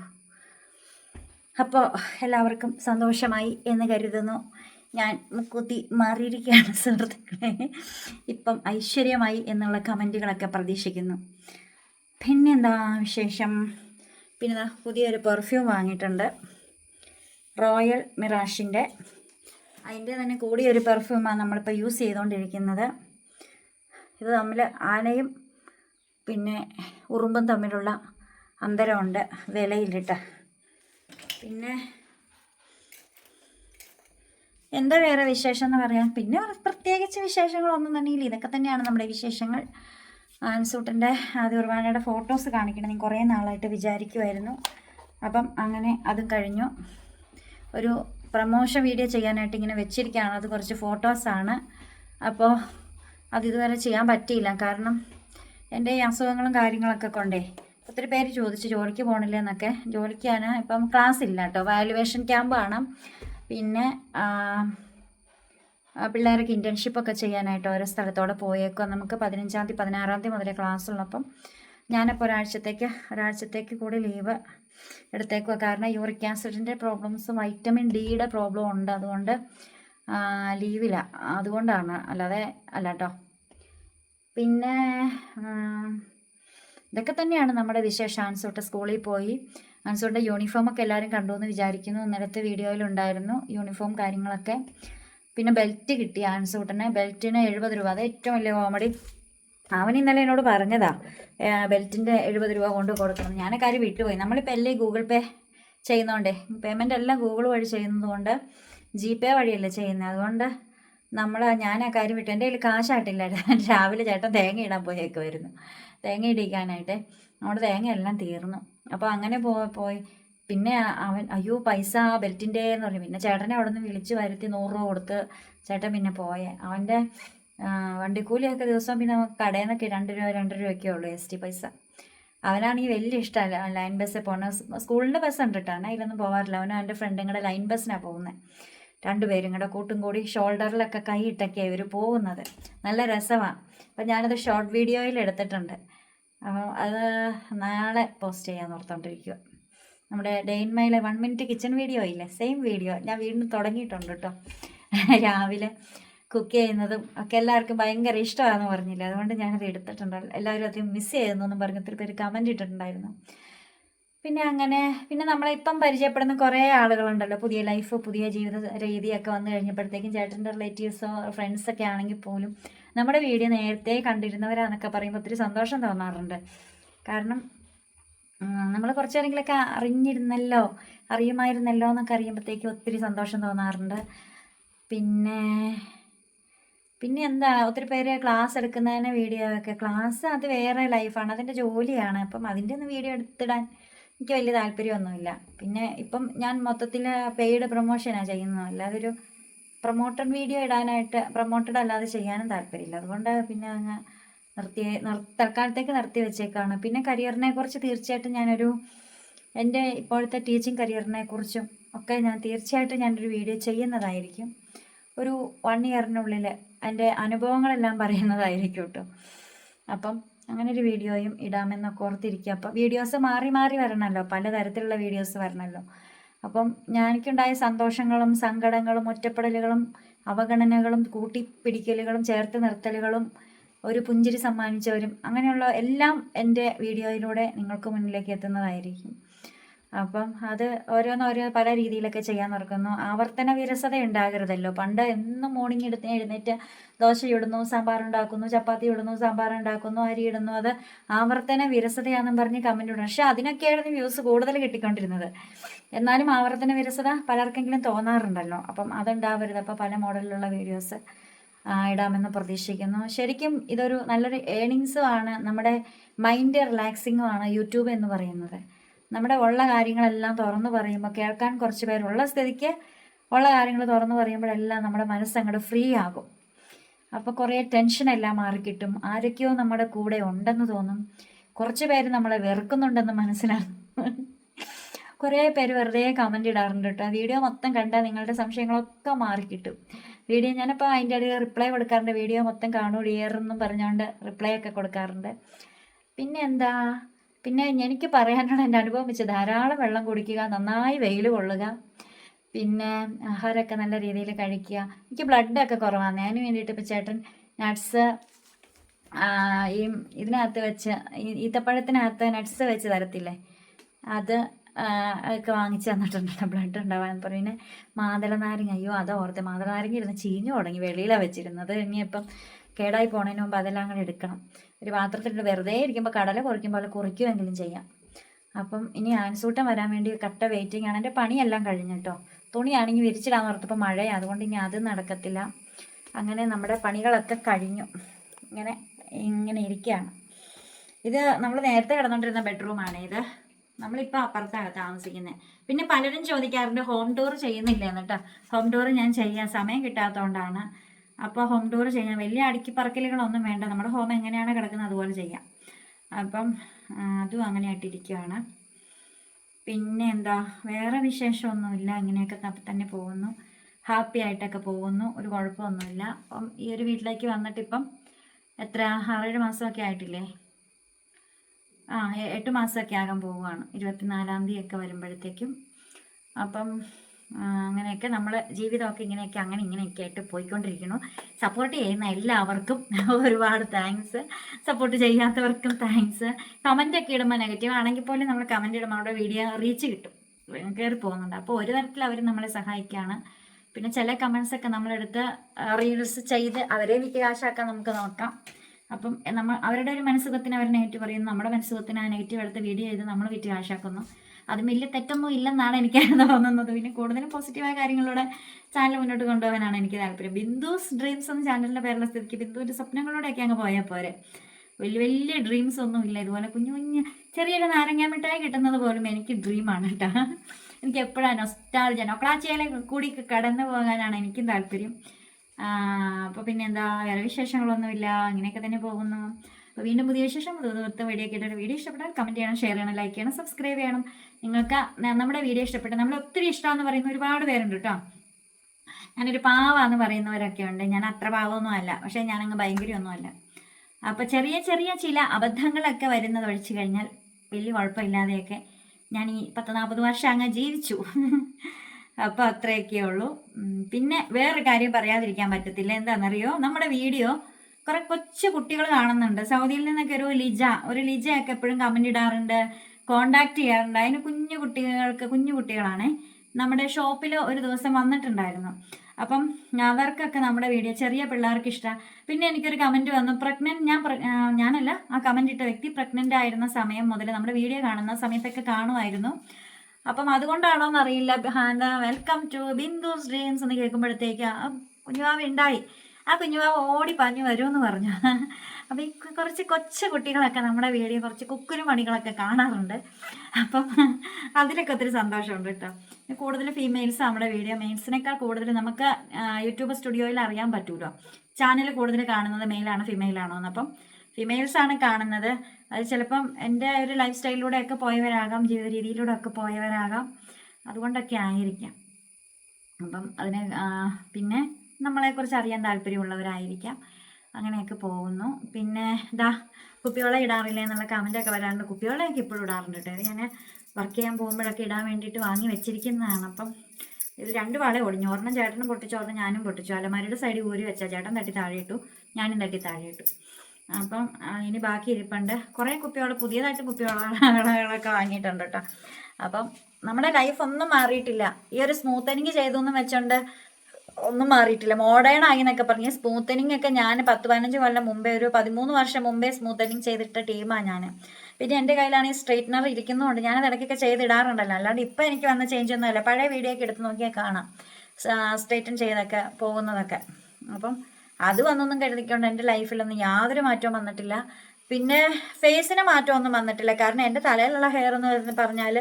അപ്പോൾ എല്ലാവർക്കും സന്തോഷമായി എന്ന് കരുതുന്നു. ഞാൻ മുക്കുത്തി മാറിയിരിക്കുകയാണ് സുഹൃത്തുക്കളെ. ഇപ്പം ഐശ്വര്യമായി എന്നുള്ള കമന്റുകളൊക്കെ പ്രതീക്ഷിക്കുന്നു. പിന്നെന്താ വിശേഷം? പിന്നെ പുതിയൊരു പെർഫ്യൂം വാങ്ങിയിട്ടുണ്ട്. റോയൽ മിറാഷിന്റെ അതിന്റെ തന്നെ കൂടിയൊരു പെർഫ്യൂമാണ് നമ്മളിപ്പോൾ യൂസ് ചെയ്തുകൊണ്ടിരിക്കുന്നത് ഇത് തമ്മിൽ ആനയും പിന്നെ ഉറുമ്പും തമ്മിലുള്ള അന്തരമുണ്ട് വിലയിലിട്ട്. പിന്നെ എന്താ വേറെ വിശേഷം എന്ന് പറയാം. പിന്നെ പ്രത്യേകിച്ച് വിശേഷങ്ങളൊന്നും തന്നെ ഇല്ല ഇതൊക്കെ തന്നെയാണ് നമ്മുടെ വിശേഷങ്ങൾ. ആൻസൂട്ടന്റെ ആദ്യ കുർബാനയുടെ ഫോട്ടോസ് കാണിക്കണം. ഞാൻ കുറേ നാളായിട്ട് വിചാരിക്കുമായിരുന്നു അപ്പം അങ്ങനെ അതും കഴിഞ്ഞു. ഒരു പ്രമോഷൻ വീഡിയോ ചെയ്യാനായിട്ട് ഇങ്ങനെ വെച്ചിരിക്കുകയാണ്. അത് കുറച്ച് ഫോട്ടോസാണ് അപ്പോൾ അത് ഇതുവരെ ചെയ്യാൻ പറ്റിയില്ല. കാരണം എന്റെ ഈ അസുഖങ്ങളും കാര്യങ്ങളൊക്കെ കൊണ്ടേ ഒത്തിരി പേര് ചോദിച്ചു ജോലിക്ക് പോകണില്ല ജോലിക്കാണ് ഇപ്പം ക്ലാസ് ഇല്ല കേട്ടോ. വാലുവേഷൻ ക്യാമ്പാണ്. പിന്നെ പിള്ളേർക്ക് ഇന്റേൺഷിപ്പ് പിള്ളേർക്ക് ഇന്റേൺഷിപ്പൊക്കെ ചെയ്യാനായിട്ട് ഓരോ സ്ഥലത്തോടെ പോയേക്കുക നമുക്ക് പതിനഞ്ചാം തീയതി പതിനാറാം തീയതി മുതലേ ക്ലാസ് ഉള്ളപ്പം ഞാനിപ്പോൾ ഒരാഴ്ചത്തേക്ക് ഒരാഴ്ചത്തേക്ക് കൂടി ലീവ് എടുത്തേക്കുക കാരണം യൂറിക് ആസിഡിന്റെ പ്രോബ്ലംസ് വൈറ്റമിൻ ഡിയുടെ പ്രോബ്ലം ഉണ്ട്. അതുകൊണ്ട് ലീവില്ല അതുകൊണ്ടാണ്. അല്ലാതെ അല്ല കേട്ടോ പിന്നെ ഇതൊക്കെ തന്നെയാണ് നമ്മുടെ വിശേഷം ആൻസോട്ട് സ്കൂളിൽ പോയി ആൻസോട്ടിന്റെ യൂണിഫോമൊക്കെ എല്ലാവരും കണ്ടു എന്ന് വിചാരിക്കുന്നു. നേരത്തെ വീഡിയോയിലുണ്ടായിരുന്നു യൂണിഫോം കാര്യങ്ങളൊക്കെ. പിന്നെ ബെൽറ്റ് കിട്ടി ആൻസൂട്ടിന് ബെൽറ്റിന് എഴുപത് രൂപ. അത് ഏറ്റവും വലിയ കോമഡി അവൻ ഇന്നലെ എന്നോട് പറഞ്ഞതാ ബെൽറ്റിന്റെ എഴുപത് രൂപ കൊണ്ട് കൊടുക്കണം. ഞാൻ കാര്യം വിട്ടുപോയി നമ്മളിപ്പോൾ എല്ലാം ഗൂഗിൾ പേ ചെയ്യുന്നതുകൊണ്ടേ പേയ്മെന്റ് എല്ലാം ഗൂഗിൾ വഴി ചെയ്യുന്നതുകൊണ്ട് ജി പേ വഴിയല്ലേ ചെയ്യുന്നത് അതുകൊണ്ട് നമ്മൾ ഞാൻ ആ കാര്യം വിട്ടു എന്റെ കയ്യിൽ കാശായിട്ടില്ലായിരുന്നു *laughs* രാവിലെ ചേട്ടൻ തേങ്ങ ഇടാൻ പോയേക്കുമായിരുന്നു തേങ്ങ ഇടിക്കാനായിട്ട്. നമ്മുടെ തേങ്ങ എല്ലാം തീർന്നു. അപ്പോൾ അങ്ങനെ പോയി. പിന്നെ അവൻ അയ്യോ പൈസ ബെൽറ്റിന്റെ എന്ന് പറഞ്ഞു. പിന്നെ ചേട്ടനെ അവിടെ നിന്ന് വിളിച്ച് വരുത്തി നൂറ് രൂപ കൊടുത്ത് ചേട്ടൻ പിന്നെ പോയെ. അവന്റെ വണ്ടിക്കൂലിയൊക്കെ ദിവസം പിന്നെ നമുക്ക് കടയിൽ നിന്നൊക്കെ രണ്ട് രൂപ രണ്ട് രൂപയൊക്കെ ഉള്ളൂ എസ് ടി പൈസ. അവനാണെങ്കിൽ വലിയ ഇഷ്ടമല്ല. ലൈൻ ബസ്സിൽ പോകണ സ്കൂളിന്റെ ബസ് ഉണ്ട് കേട്ടോ അതിലൊന്നും പോകാറില്ല അവനും അവന്റെ ഫ്രണ്ടും കൂടെ ലൈൻ ബസ്സിനാണ് പോകുന്നത് രണ്ടുപേരും കൂടെ കൂട്ടും കൂടി ഷോൾഡറിലൊക്കെ കൈ ഇട്ടൊക്കെയാണ് ഇവർ പോകുന്നത്. നല്ല രസമാണ് അപ്പം ഞാനത് ഷോർട്ട് വീഡിയോയിൽ എടുത്തിട്ടുണ്ട്. അപ്പോൾ അത് നാളെ പോസ്റ്റ് ചെയ്യാൻ ഓർത്തോണ്ടിരിക്കുക നമ്മുടെ ഡെയിൻ മൈലെ വൺ മിനിറ്റ് കിച്ചൺ വീഡിയോ ഇല്ലേ? സെയിം വീഡിയോ ഞാൻ വീണ്ടും തുടങ്ങിയിട്ടുണ്ട് കേട്ടോ രാവിലെ കുക്ക് ചെയ്യുന്നതും ഒക്കെ എല്ലാവർക്കും ഭയങ്കര ഇഷ്ടമാണെന്ന് പറഞ്ഞില്ലേ? അതുകൊണ്ട് ഞാനത് എടുത്തിട്ടുണ്ട്. എല്ലാവരും അത് മിസ് ചെയ്യുന്നു എന്നും പറഞ്ഞ് ഒത്തിരി പേര് കമന്റ് ഇട്ടിട്ടുണ്ടായിരുന്നു. പിന്നെ അങ്ങനെ പിന്നെ നമ്മളെ ഇപ്പം പരിചയപ്പെടുന്ന കുറേ ആളുകളുണ്ടല്ലോ. പുതിയ ലൈഫ് പുതിയ ജീവിത രീതിയൊക്കെ വന്നു കഴിഞ്ഞപ്പോഴത്തേക്കും ചേട്ടന്റെ റിലേറ്റീവ്സോ ഫ്രണ്ട്സൊക്കെ ആണെങ്കിൽ പോലും നമ്മുടെ വീഡിയോ നേരത്തെ കണ്ടിരുന്നവരാന്നൊക്കെ പറയുമ്പോൾ ഒത്തിരി സന്തോഷം തോന്നാറുണ്ട്. കാരണം നമ്മൾ കുറച്ചേരെങ്കിലൊക്കെ അറിഞ്ഞിരുന്നല്ലോ അറിയുമായിരുന്നല്ലോ എന്നൊക്കെ അറിയുമ്പോഴത്തേക്ക് ഒത്തിരി സന്തോഷം തോന്നാറുണ്ട്. പിന്നെ പിന്നെ എന്താ ഒത്തിരി പേര് ക്ലാസ് എടുക്കുന്നതിന് വീഡിയോ ഒക്കെ ക്ലാസ് അത് വേറെ ലൈഫാണ് അതിന്റെ ജോലിയാണ്. അപ്പം അതിന്റെ ഒന്നും വീഡിയോ എടുത്തിടാൻ എനിക്ക് വലിയ താല്പര്യമൊന്നുമില്ല. പിന്നെ ഇപ്പം ഞാൻ മൊത്തത്തിൽ പെയ്ഡ് പ്രൊമോഷനാണ് ചെയ്യുന്നത്. അല്ലാതെ ഒരു പ്രൊമോട്ടഡ് വീഡിയോ ഇടാനായിട്ട് പ്രൊമോട്ടഡ് അല്ലാതെ ചെയ്യാനും താല്പര്യമില്ല. അതുകൊണ്ട് പിന്നെ അങ്ങ് നിർത്തി നിർ തൽക്കാലത്തേക്ക് നിർത്തി വെച്ചേക്കാണ്. പിന്നെ കരിയറിനെ കുറിച്ച് തീർച്ചയായിട്ടും ഞാനൊരു എന്റെ ഇപ്പോഴത്തെ ടീച്ചിങ് കരിയറിനെ കുറിച്ചും ഒക്കെ ഞാൻ തീർച്ചയായിട്ടും ഞാനൊരു വീഡിയോ ചെയ്യുന്നതായിരിക്കും. ഒരു വൺ ഇയറിനുള്ളിൽ എന്റെ അനുഭവങ്ങളെല്ലാം പറയുന്നതായിരിക്കും കേട്ടോ അപ്പം അങ്ങനെ ഒരു വീഡിയോയും ഇടാമെന്നൊക്കെ ഓർത്തിരിക്കുക. അപ്പോൾ വീഡിയോസ് മാറി മാറി വരണമല്ലോ. പലതരത്തിലുള്ള വീഡിയോസ് വരണമല്ലോ. അപ്പം ഞാൻ എനിക്കുണ്ടായ സന്തോഷങ്ങളും സങ്കടങ്ങളും ഒറ്റപ്പെടലുകളും അവഗണനകളും കൂട്ടിപ്പിടിക്കലുകളും ചേർത്ത് നിർത്തലുകളും ഒരു പുഞ്ചിരി സമ്മാനിച്ചവരും അങ്ങനെയുള്ള എല്ലാം എന്റെ വീഡിയോയിലൂടെ നിങ്ങൾക്ക് മുന്നിലേക്ക് എത്തുന്നതായിരിക്കും. അപ്പം അത് ഓരോന്നോരോ പല രീതിയിലൊക്കെ ചെയ്യാൻ നടക്കുന്നു ആവർത്തന വിരസത ഉണ്ടാകരുതല്ലോ. പണ്ട് എന്നും മോർണിംഗ് എടുത്ത് എഴുന്നേറ്റ് ദോശ ഇടുന്നു സാമ്പാർ ഉണ്ടാക്കുന്നു ചപ്പാത്തി ഇടുന്നു സാമ്പാർ ഉണ്ടാക്കുന്നു അരി ഇടുന്നു. അത് ആവർത്തന വിരസതയാണെന്നും പറഞ്ഞ് കമന്റ് ഇടുന്നു. പക്ഷെ അതിനൊക്കെയായിരുന്നു വ്യൂസ് കൂടുതൽ കിട്ടിക്കൊണ്ടിരുന്നത്. എന്നാലും ആവർത്തന വിരസത പലർക്കെങ്കിലും തോന്നാറുണ്ടല്ലോ. അപ്പം അതുണ്ടാവരുത്. അപ്പോൾ പല മോഡലിലുള്ള വീഡിയോസ് ഇടാമെന്ന് പ്രതീക്ഷിക്കുന്നു. ശരിക്കും ഇതൊരു നല്ലൊരു ഏണിങ്സും ആണ്. നമ്മുടെ മൈൻഡ് റിലാക്സിങ്ങും ആണ് യൂട്യൂബ് എന്ന് പറയുന്നത്. നമ്മുടെ ഉള്ള കാര്യങ്ങളെല്ലാം തുറന്നു പറയുമ്പോൾ കേൾക്കാൻ കുറച്ച് പേരുള്ള സ്ഥിതിക്ക് ഉള്ള കാര്യങ്ങൾ തുറന്നു പറയുമ്പോഴെല്ലാം നമ്മുടെ മനസ്സങ്ങോട്ട് ഫ്രീ ആകും. അപ്പോൾ കുറേ ടെൻഷനെല്ലാം മാറിക്കിട്ടും. ആരൊക്കെയോ നമ്മുടെ കൂടെ ഉണ്ടെന്ന് തോന്നും. കുറച്ച് പേര് നമ്മളെ വെറുക്കുന്നുണ്ടെന്ന് മനസ്സിലാകും. കുറേ പേര് വെറുതെ കമന്റ് ഇടാറുണ്ട് കേട്ടോ. വീഡിയോ മൊത്തം കണ്ടാൽ നിങ്ങളുടെ സംശയങ്ങളൊക്കെ മാറിക്കിട്ടും. വീഡിയോ ഞാനിപ്പോൾ അതിന്റെ ഇടയിൽ റിപ്ലൈ കൊടുക്കാറുണ്ട്. വീഡിയോ മൊത്തം കാണൂ ഡിയറെന്നും പറഞ്ഞുകൊണ്ട് റിപ്ലൈ ഒക്കെ കൊടുക്കാറുണ്ട്. പിന്നെ എന്താ പിന്നെ എനിക്ക് പറയാനുള്ള എന്റെ അനുഭവം വെച്ച് ധാരാളം വെള്ളം കുടിക്കുക നന്നായി വെയിൽ കൊള്ളുക പിന്നെ ആഹാരമൊക്കെ നല്ല രീതിയിൽ കഴിക്കുക. എനിക്ക് ബ്ലഡൊക്കെ കുറവാണ്. അതിന് വേണ്ടിയിട്ട് ഇപ്പോൾ ചേട്ടൻ നട്ട്സ് ഈ ഇതിനകത്ത് വെച്ച് ഈത്തപ്പഴത്തിനകത്ത് നട്ട്സ് വെച്ച് തരത്തില്ലേ? അത് ഒക്കെ വാങ്ങിച്ച് തന്നിട്ടുണ്ട് ബ്ലഡ് ഉണ്ടാവാൻ പറഞ്ഞു. പിന്നെ മാതള നാരങ്ങ അയ്യോ അത് ഓർത്തെ മാതള നാരങ്ങ ഇരുന്ന് ചീഞ്ഞു തുടങ്ങി. വെളിയിലാണ് വെച്ചിരുന്നത്. ഇനിയിപ്പം കേടായി പോണതിന് മുമ്പ് അതെല്ലാം കൂടെ എടുക്കണം. ഒരു പാത്രത്തിലിട്ട് വെറുതെ ഇരിക്കുമ്പോൾ കടല കുറിക്കുമ്പോൾ കുറിക്കുമെങ്കിലും ചെയ്യാം. അപ്പം ഇനി ആൻസൂട്ടം വരാൻ വേണ്ടി കട്ട വെയിറ്റിംഗ് ആണ്. എന്റെ പണിയെല്ലാം കഴിഞ്ഞു കേട്ടോ തുണിയാണെങ്കിൽ വിരിച്ചിടാൻ ഓർത്തപ്പോൾ മഴയാണ് അതുകൊണ്ട് ഇനി അത് നടക്കത്തില്ല. അങ്ങനെ നമ്മുടെ പണികളൊക്കെ കഴിഞ്ഞു. ഇങ്ങനെ ഇങ്ങനെ ഇരിക്കുകയാണ് ഇത് നമ്മൾ നേരത്തെ കിടന്നുകൊണ്ടിരുന്ന ബെഡ്റൂമാണ് ഇത്. നമ്മളിപ്പോൾ അപ്പുറത്താണ് താമസിക്കുന്നത് പിന്നെ പലരും ചോദിക്കാറുണ്ട് ഹോം ടൂർ ചെയ്യുന്നില്ല? എന്നിട്ട് ഹോം ടൂർ ഞാൻ ചെയ്യാൻ സമയം കിട്ടാത്തതുകൊണ്ടാണ് അപ്പോൾ ഹോം ടൂർ ചെയ്യാം. വലിയ അടുക്കി പറക്കലുകളൊന്നും വേണ്ട. നമ്മുടെ ഹോം എങ്ങനെയാണ് കിടക്കുന്നത് അതുപോലെ ചെയ്യാം. അപ്പം അതും അങ്ങനെ ആയിട്ടിരിക്കുകയാണ് പിന്നെ എന്താ വേറെ വിശേഷമൊന്നുമില്ല. ഇങ്ങനെയൊക്കെ തന്നെ പോകുന്നു. ഹാപ്പി ആയിട്ടൊക്കെ പോകുന്നു. ഒരു കുഴപ്പമൊന്നുമില്ല. അപ്പം ഈ ഒരു വീട്ടിലേക്ക് വന്നിട്ടിപ്പം എത്ര ആറേഴ് മാസമൊക്കെ ആയിട്ടില്ലേ? ആ എട്ട് മാസമൊക്കെ ആകാൻ പോവുകയാണ്. ഇരുപത്തിനാലാം തീയതി ഒക്കെ വരുമ്പോഴത്തേക്കും. അപ്പം അങ്ങനെയൊക്കെ നമ്മൾ ജീവിതമൊക്കെ ഇങ്ങനെയൊക്കെ അങ്ങനെ ഇങ്ങനെയൊക്കെ ആയിട്ട് പോയിക്കൊണ്ടിരിക്കുന്നു. സപ്പോർട്ട് ചെയ്യുന്ന എല്ലാവർക്കും *laughs* ഒരുപാട് താങ്ക്സ് സപ്പോർട്ട് ചെയ്യാത്തവർക്കും താങ്ക്സ് കമന്റ് ഒക്കെ ഇടുമ്പോൾ നെഗറ്റീവ് ആണെങ്കിൽ പോലും നമ്മൾ കമന്റ് ഇടുമ്പോൾ അവിടെ വീഡിയോ റീച്ച് കിട്ടും. കയറി പോകുന്നുണ്ട്. അപ്പോൾ ഒരു തരത്തിൽ അവർ നമ്മളെ സഹായിക്കുകയാണ് പിന്നെ ചില കമൻസ് ഒക്കെ നമ്മളെടുത്ത് റീൽസ് ചെയ്ത് അവരെ വികാശമാക്കാൻ നമുക്ക് നോക്കാം. അപ്പം നമ്മൾ അവരുടെ ഒരു മനസ്സുഖത്തിന് അവർ നെഗറ്റീവ് പറയുന്നു. നമ്മുടെ മനസ്സുഖത്തിന് ആ നെഗറ്റീവ് എടുത്ത് വീഡിയോ ചെയ്ത് നമ്മൾ വിറ്റ് കാശാക്കുന്നു. അത് വലിയ തെറ്റൊന്നും ഇല്ലെന്നാണ് എനിക്ക് *laughs* തോന്നുന്നത്. പിന്നെ കൂടുതലും പോസിറ്റീവായ കാര്യങ്ങളോടെ ചാനൽ മുന്നോട്ട് കൊണ്ടുപോകാനാണ് എനിക്ക് താല്പര്യം. ബിന്ദുസ് ഡ്രീംസ് എന്ന ചാനലിന്റെ പേരുള്ള സ്ഥിതിക്ക് ബിന്ദുവിന്റെ സ്വപ്നങ്ങളോടെയൊക്കെ അങ്ങ് പോയാൽ പോരെ. വലിയ വലിയ ഡ്രീംസ് ഒന്നും ഇല്ല. ഇതുപോലെ കുഞ്ഞു കുഞ്ഞ് ചെറിയൊരു നാരങ്ങ മിഠായി കിട്ടുന്നത് പോലും എനിക്ക് ഡ്രീമാണ് കേട്ടോ എനിക്ക് എപ്പോഴാണ് നൊസ്റ്റാൾജ നൊക്ലാച്ചയിലെ കൂടി കടന്നു പോകാനാണ് എനിക്കും താല്പര്യം. അപ്പോൾ പിന്നെ എന്താ? വേറെ വിശേഷങ്ങളൊന്നുമില്ല. അങ്ങനെയൊക്കെ തന്നെ പോകുന്നു. അപ്പോൾ വീണ്ടും പുതിയ വിശേഷം തീർത്തും വീഡിയോ കേട്ടൊരു വീഡിയോ ഇഷ്ടപ്പെട്ടാൽ കമന്റ് ചെയ്യണം ഷെയർ ചെയ്യണം ലൈക്ക് ചെയ്യണം സബ്സ്ക്രൈബ് ചെയ്യണം. നിങ്ങൾക്ക് നമ്മുടെ വീഡിയോ ഇഷ്ടപ്പെട്ട നമ്മൾ ഒത്തിരി ഇഷ്ടമെന്ന് പറയുന്ന ഒരുപാട് പേരുണ്ട് കേട്ടോ. ഞാനൊരു പാവാന്ന് പറയുന്നവരൊക്കെ ഉണ്ട്. ഞാൻ അത്ര പാവമൊന്നും അല്ല. പക്ഷേ ഞാനങ്ങ് ഭയങ്കരമൊന്നും അല്ല അപ്പോൾ ചെറിയ ചെറിയ ചില അബദ്ധങ്ങളൊക്കെ വരുന്നത് ഒഴിച്ചു കഴിഞ്ഞാൽ വലിയ കുഴപ്പമില്ലാതെയൊക്കെ ഞാൻ ഈ പത്ത് നാൽപ്പത് വർഷം അങ്ങ് ജീവിച്ചു. അപ്പോൾ അത്രയൊക്കെ ഉള്ളൂ. പിന്നെ വേറൊരു കാര്യം പറയാതിരിക്കാൻ പറ്റത്തില്ല. എന്താണെന്നറിയോ? നമ്മുടെ വീഡിയോ കുറെ കൊച്ചു കുട്ടികൾ കാണുന്നുണ്ട്. സൗദിയിൽ നിന്നൊക്കെ ഒരു ലിജ ഒരു ലിജയൊക്കെ എപ്പോഴും കമന്റ് ഇടാറുണ്ട് കോണ്ടാക്ട് ചെയ്യാറുണ്ട്. അതിന് കുഞ്ഞു കുട്ടികൾക്ക് കുഞ്ഞു കുട്ടികളാണ് നമ്മുടെ ഷോപ്പിൽ ഒരു ദിവസം വന്നിട്ടുണ്ടായിരുന്നു. അപ്പം അവർക്കൊക്കെ നമ്മുടെ വീഡിയോ ചെറിയ പിള്ളേർക്ക് ഇഷ്ടമാണ് പിന്നെ എനിക്കൊരു കമന്റ് വന്നു. പ്രഗ്നന്റ് ഞാൻ ഞാനല്ല ആ കമന്റ് ഇട്ട വ്യക്തി പ്രഗ്നന്റ് ആയിരുന്ന സമയം മുതൽ നമ്മുടെ വീഡിയോ കാണുന്ന സമയത്തൊക്കെ കാണുമായിരുന്നു. അപ്പം അതുകൊണ്ടാണോ എന്നറിയില്ല എന്താ വെൽക്കം ടു ബിന്ദുസ് ഡ്രീംസ് എന്ന് കേൾക്കുമ്പോഴത്തേക്ക് കുഞ്ഞുവാവ് ഉണ്ടായി. ആ കുഞ്ഞുമാവ് ഓടി പാഞ്ഞു വരുമെന്ന് പറഞ്ഞു. അപ്പം ഈ കുറച്ച് കൊച്ചു കുട്ടികളൊക്കെ നമ്മുടെ വീഡിയോ കുറച്ച് കുക്കുരു പണികളൊക്കെ കാണാറുണ്ട്. അപ്പം അതിലൊക്കെ ഒത്തിരി സന്തോഷമുണ്ട് കേട്ടോ. കൂടുതൽ ഫീമെയിൽസ് നമ്മുടെ വീഡിയോ മെയിൽസിനേക്കാൾ കൂടുതൽ നമുക്ക് യൂട്യൂബ് സ്റ്റുഡിയോയിൽ അറിയാൻ പറ്റുമല്ലോ ചാനൽ കൂടുതൽ കാണുന്നത് മെയിലാണോ ഫീമെയിലാണോ എന്ന്. അപ്പം ആണ് കാണുന്നത്. അത് ചിലപ്പം എന്റെ ഒരു ലൈഫ് സ്റ്റൈലിലൂടെ ഒക്കെ പോയവരാകാം ജീവിത രീതിയിലൂടെ ഒക്കെ പോയവരാകാം. അതുകൊണ്ടൊക്കെ ആയിരിക്കാം. അപ്പം അതിന് പിന്നെ നമ്മളെക്കുറിച്ച് അറിയാൻ താല്പര്യമുള്ളവരായിരിക്കാം. അങ്ങനെയൊക്കെ പോകുന്നു. പിന്നെ ഇതാ കുപ്പിയോള ഇടാറില്ല എന്നുള്ള കമന്റൊക്കെ വരാറുണ്ട്. കുപ്പിയോളമൊക്കെ ഇപ്പോഴും ഇടാറുണ്ട് കേട്ടോ. ഞാൻ വർക്ക് ചെയ്യാൻ പോകുമ്പോഴൊക്കെ ഇടാൻ വേണ്ടിയിട്ട് വാങ്ങി വെച്ചിരിക്കുന്നതാണ്. അപ്പം ഇതിൽ രണ്ട് വള ഒടിഞ്ഞു ഒരെണ്ണം ചേട്ടനും പൊട്ടിച്ചു ഒരെണ്ണം ഞാനും പൊട്ടിച്ചു. അലമാരിയുടെ സൈഡിൽ ഊരി വെച്ചാൽ ചേട്ടൻ തട്ടി താഴെ ഇട്ടു ഞാനും തട്ടി താഴെ ഇട്ടു അപ്പം ഇനി ബാക്കി ഇരിപ്പുണ്ട്. കുറേ കുപ്പിയോള പുതിയതായിട്ട് കുപ്പിയോളകളൊക്കെ വാങ്ങിയിട്ടുണ്ട് കേട്ടോ. അപ്പം നമ്മുടെ ലൈഫ് ഒന്നും മാറിയിട്ടില്ല. ഈ ഒരു സ്മൂത്തനിങ് ചെയ്തു എന്ന് വെച്ചോണ്ട് ഒന്നും മാറിയിട്ടില്ല. മോഡേൺ ആയി എന്നൊക്കെ പറഞ്ഞ് സ്മൂത്തനിങ് ഒക്കെ ഞാൻ പത്ത് പതിനഞ്ച് കൊല്ലം മുമ്പേ ഒരു പതിമൂന്ന് വർഷം മുമ്പേ സ്മൂത്തനിങ് ചെയ്തിട്ട ടീമാണ് ഞാൻ പിന്നെ എന്റെ ഈ സ്ട്രെയിറ്റ്നർ ഇരിക്കുന്നതുകൊണ്ട് ഞാനത് ഇടയ്ക്കൊക്കെ ചെയ്തിടാറുണ്ടല്ലോ. അല്ലാണ്ട് ഇപ്പം എനിക്ക് വന്ന ചേഞ്ച് ഒന്നുമല്ല പഴയ വീഡിയോ ഒക്കെ എടുത്ത് നോക്കിയാൽ കാണാം. സ്ട്രെയിറ്റൻ ചെയ്തൊക്കെ പോകുന്നതൊക്കെ. അപ്പം അത് വന്നൊന്നും കരുതിക്കൊണ്ട് എന്റെ ലൈഫിലൊന്നും യാതൊരു മാറ്റവും വന്നിട്ടില്ല. പിന്നെ ഫേസിന് മാറ്റമൊന്നും വന്നിട്ടില്ല. കാരണം എന്റെ തലയിലുള്ള ഹെയർ എന്ന് പറഞ്ഞു പറഞ്ഞാൽ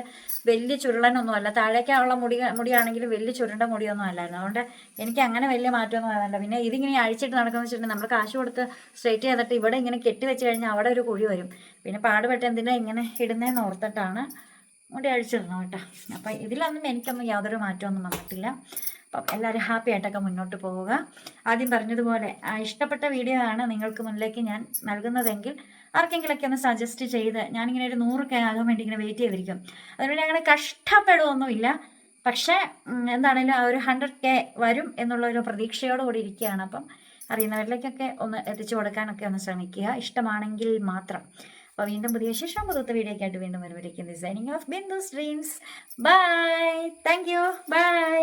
വലിയ ചുരുളനൊന്നും അല്ല. താഴേക്കുള്ള മുടി മുടിയാണെങ്കിൽ വലിയ ചുരുണ്ട മുടിയൊന്നും അല്ലായിരുന്നു. അതുകൊണ്ട് എനിക്ക് അങ്ങനെ വലിയ മാറ്റമൊന്നും വന്നില്ല പിന്നെ ഇതിങ്ങനെ അഴിച്ചിട്ട് നടക്കുന്ന വെച്ചിട്ടുണ്ടെങ്കിൽ നമ്മൾ കാശ് കൊടുത്ത് സ്ട്രെയിറ്റ് ചെയ്തിട്ട് ഇവിടെ ഇങ്ങനെ കെട്ടി വെച്ച് കഴിഞ്ഞാൽ അവിടെ ഒരു കുഴി വരും. പിന്നെ പാടുപെട്ട് എന്തിനാ ഇങ്ങനെ ഇടുന്നതെന്ന് ഓർത്തിട്ടാണ് മുടി അഴിച്ചിടണം കേട്ടോ. അപ്പം ഇതിലൊന്നും എനിക്കൊന്നും യാതൊരു മാറ്റമൊന്നും വന്നിട്ടില്ല. അപ്പം എല്ലാവരും ഹാപ്പി ആയിട്ടൊക്കെ മുന്നോട്ട് പോവുക. ആദ്യം പറഞ്ഞതുപോലെ ഇഷ്ടപ്പെട്ട വീഡിയോ ആണ് നിങ്ങൾക്ക് മുന്നിലേക്ക് ഞാൻ നൽകുന്നതെങ്കിൽ ആർക്കെങ്കിലൊക്കെ ഒന്ന് സജസ്റ്റ് ചെയ്ത് ഞാനിങ്ങനെ ഒരു നൂറ് കെ ആകാൻ വേണ്ടി ഇങ്ങനെ വെയിറ്റ് ചെയ്തിരിക്കും. അതുകൊണ്ട് അങ്ങനെ കഷ്ടപ്പെടുകയൊന്നുമില്ല പക്ഷേ എന്താണെങ്കിലും ആ ഒരു ഹൺഡ്രഡ് കെ വരും എന്നുള്ള ഒരു പ്രതീക്ഷയോട് കൂടി ഇരിക്കുകയാണ്. അപ്പം അറിയുന്നവരിലേക്കൊക്കെ ഒന്ന് എത്തിച്ചു കൊടുക്കാനൊക്കെ ഒന്ന് ശ്രമിക്കുക. ഇഷ്ടമാണെങ്കിൽ മാത്രം. അപ്പോൾ വീണ്ടും പുതിയ ശേഷം പുതുത്ത വീഡിയോ ഒക്കെ ആയിട്ട് വീണ്ടും വരുമ്പോഴേക്കും designing of Bindu's Dreams bye thank you bye